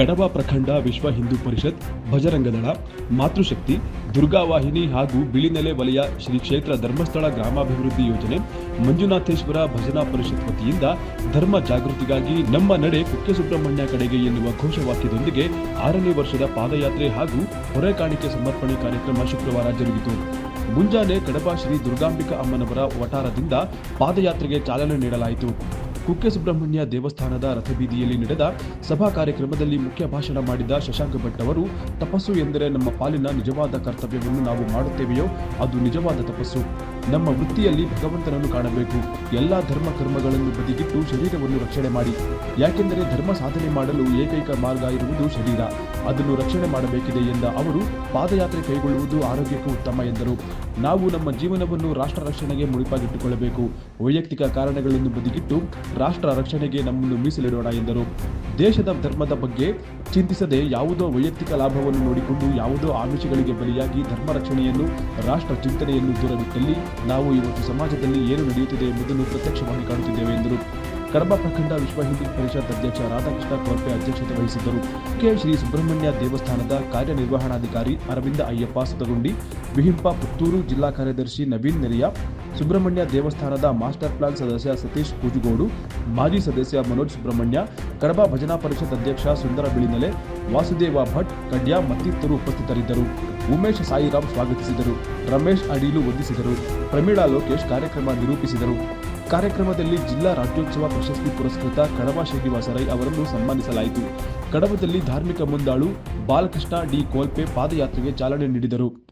ಕಡಬ ಪ್ರಖಂಡ ವಿಶ್ವ ಹಿಂದೂ ಪರಿಷತ್, ಭಜರಂಗದಳ, ಮಾತೃಶಕ್ತಿ, ದುರ್ಗಾವಾಹಿನಿ ಹಾಗೂ ಬಿಳಿನೆಲೆ ವಲಯ ಶ್ರೀ ಕ್ಷೇತ್ರ ಧರ್ಮಸ್ಥಳ ಗ್ರಾಮಾಭಿವೃದ್ಧಿ ಯೋಜನೆ, ಮಂಜುನಾಥೇಶ್ವರ ಭಜನಾ ಪರಿಷತ್ ವತಿಯಿಂದ ಧರ್ಮ ಜಾಗೃತಿಗಾಗಿ ನಮ್ಮ ನಡೆ ಕುಕ್ಕೆ ಸುಬ್ರಹ್ಮಣ್ಯ ಕಡೆಗೆ ಎನ್ನುವ ಘೋಷವಾಕ್ಯದೊಂದಿಗೆ ಆರನೇ ವರ್ಷದ ಪಾದಯಾತ್ರೆ ಹಾಗೂ ಹೊರೆ ಕಾಣಿಕೆ ಸಮರ್ಪಣೆ ಕಾರ್ಯಕ್ರಮ ಶುಕ್ರವಾರ ಜರುಗಿತು. ಮುಂಜಾನೆ ಕಡಬ ಶ್ರೀ ದುರ್ಗಾಂಬಿಕಾ ಅಮ್ಮನವರ ವಟಾರದಿಂದ ಪಾದಯಾತ್ರೆಗೆ ಚಾಲನೆ ನೀಡಲಾಯಿತು. ಕುಕ್ಕೆ ಸುಬ್ರಹ್ಮಣ್ಯ ದೇವಸ್ಥಾನದ ರಥಬೀದಿಯಲ್ಲಿ ನಡೆದ ಸಭಾ ಕಾರ್ಯಕ್ರಮದಲ್ಲಿ ಮುಖ್ಯ ಭಾಷಣ ಮಾಡಿದ ಶಶಾಂಕ ಭಟ್ ಅವರು, ತಪಸ್ಸು ಎಂದರೆ ನಮ್ಮ ಪಾಲಿನ ನಿಜವಾದ ಕರ್ತವ್ಯವನ್ನು ನಾವು ಮಾಡುತ್ತೇವೆಯೋ, ಅದು ನಿಜವಾದ ತಪಸ್ಸು. ನಮ್ಮ ವೃತ್ತಿಯಲ್ಲಿ ಭಗವಂತನನ್ನು ಕಾಣಬೇಕು. ಎಲ್ಲ ಧರ್ಮ ಕರ್ಮಗಳನ್ನು ಬದಿಗಿಟ್ಟು ಶರೀರವನ್ನು ರಕ್ಷಣೆ ಮಾಡಿ. ಯಾಕೆಂದರೆ ಧರ್ಮ ಸಾಧನೆ ಮಾಡಲು ಏಕೈಕ ಮಾರ್ಗ ಇರುವುದು ಶರೀರ. ಅದನ್ನು ರಕ್ಷಣೆ ಮಾಡಬೇಕಿದೆ ಎಂದ ಅವರು, ಪಾದಯಾತ್ರೆ ಕೈಗೊಳ್ಳುವುದು ಆರೋಗ್ಯಕ್ಕೂ ಉತ್ತಮ ಎಂದರು. ನಾವು ನಮ್ಮ ಜೀವನವನ್ನು ರಾಷ್ಟ್ರ ರಕ್ಷಣೆಗೆ ಮುಡಿಪಾಗಿಟ್ಟುಕೊಳ್ಳಬೇಕು. ವೈಯಕ್ತಿಕ ಕಾರಣಗಳನ್ನು ಬದಿಗಿಟ್ಟು ರಾಷ್ಟ್ರ ರಕ್ಷಣೆಗೆ ನಮ್ಮನ್ನು ಮೀಸಲಿಡೋಣ ಎಂದರು. ದೇಶದ ಧರ್ಮದ ಬಗ್ಗೆ ಚಿಂತಿಸದೆ ಯಾವುದೋ ವೈಯಕ್ತಿಕ ಲಾಭವನ್ನು ನೋಡಿಕೊಂಡು ಯಾವುದೋ ಆಮಿಷಗಳಿಗೆ ಬಲಿಯಾಗಿ ಧರ್ಮ ರಕ್ಷಣೆಯನ್ನು, ರಾಷ್ಟ್ರ ಚಿಂತನೆಯನ್ನು ದೂರವಿಟ್ಟಲ್ಲಿ ನಾವು ಇವತ್ತು ಸಮಾಜದಲ್ಲಿ ಏನು ನಡೆಯುತ್ತಿದೆ ಎಂಬುದನ್ನು ಪ್ರತ್ಯಕ್ಷವಾಗಿ ಕಾಣುತ್ತಿದ್ದೇವೆ ಎಂದರು. ಕಡಬ ಪ್ರಖಂಡ ವಿಶ್ವ ಹಿಂದೂ ಪರಿಷತ್ ಅಧ್ಯಕ್ಷ ರಾಧಾಕೃಷ್ಣ ಕೋರ್ಪೆ ಅಧ್ಯಕ್ಷತೆ ವಹಿಸಿದ್ದರು. ಕೆ. ಶ್ರೀ ಸುಬ್ರಹ್ಮಣ್ಯ ದೇವಸ್ಥಾನದ ಕಾರ್ಯನಿರ್ವಹಣಾಧಿಕಾರಿ ಅರವಿಂದ ಅಯ್ಯಪ್ಪ ಸುತಗುಂಡಿ ವಿಹಿಂಪ ಪುತ್ತೂರು ಜಿಲ್ಲಾ ಕಾರ್ಯದರ್ಶಿ ನವೀನ್ ನೆರಿಯ, ಸುಬ್ರಹ್ಮಣ್ಯ ದೇವಸ್ಥಾನದ ಮಾಸ್ಟರ್ ಪ್ಲಾನ್ ಸದಸ್ಯ ಸತೀಶ್ ಕೂಜುಗೋಡು, ಮಾಜಿ ಸದಸ್ಯ ಮನೋಜ್ ಸುಬ್ರಹ್ಮಣ್ಯ, ಕಡಬ ಭಜನಾ ಪರಿಷತ್ ಅಧ್ಯಕ್ಷ ಸುಂದರ ಬಿಳಿನೆಲೆ, ವಾಸುದೇವ ಭಟ್ ಕಡ್ಯ ಮತ್ತಿತರರು ಉಪಸ್ಥಿತರಿದ್ದರು. ಉಮೇಶ್ ಸಾಯಿರಾಮ್ ಸ್ವಾಗತಿಸಿದರು. ರಮೇಶ್ ಅಡೀಲು ವಂದಿಸಿದರು. ಪ್ರಮೀಳಾ ಲೋಕೇಶ್ ಕಾರ್ಯಕ್ರಮ ನಿರೂಪಿಸಿದರು. ಕಾರ್ಯಕ್ರಮದಲ್ಲಿ ಜಿಲ್ಲಾ ರಾಜ್ಯೋತ್ಸವ ಪ್ರಶಸ್ತಿ ಪುರಸ್ಕೃತ ಕಡಬ ಶ್ರೀನಿವಾಸ ರೈ ಅವರನ್ನು ಸನ್ಮಾನಿಸಲಾಯಿತು. ಕಡಬದಲ್ಲಿ ಧಾರ್ಮಿಕ ಮುಂದಾಳು ಬಾಲಕೃಷ್ಣ ಡಿ ಕೋಲ್ಪೆ ಪಾದಯಾತ್ರೆಗೆ ಚಾಲನೆ ನೀಡಿದರು.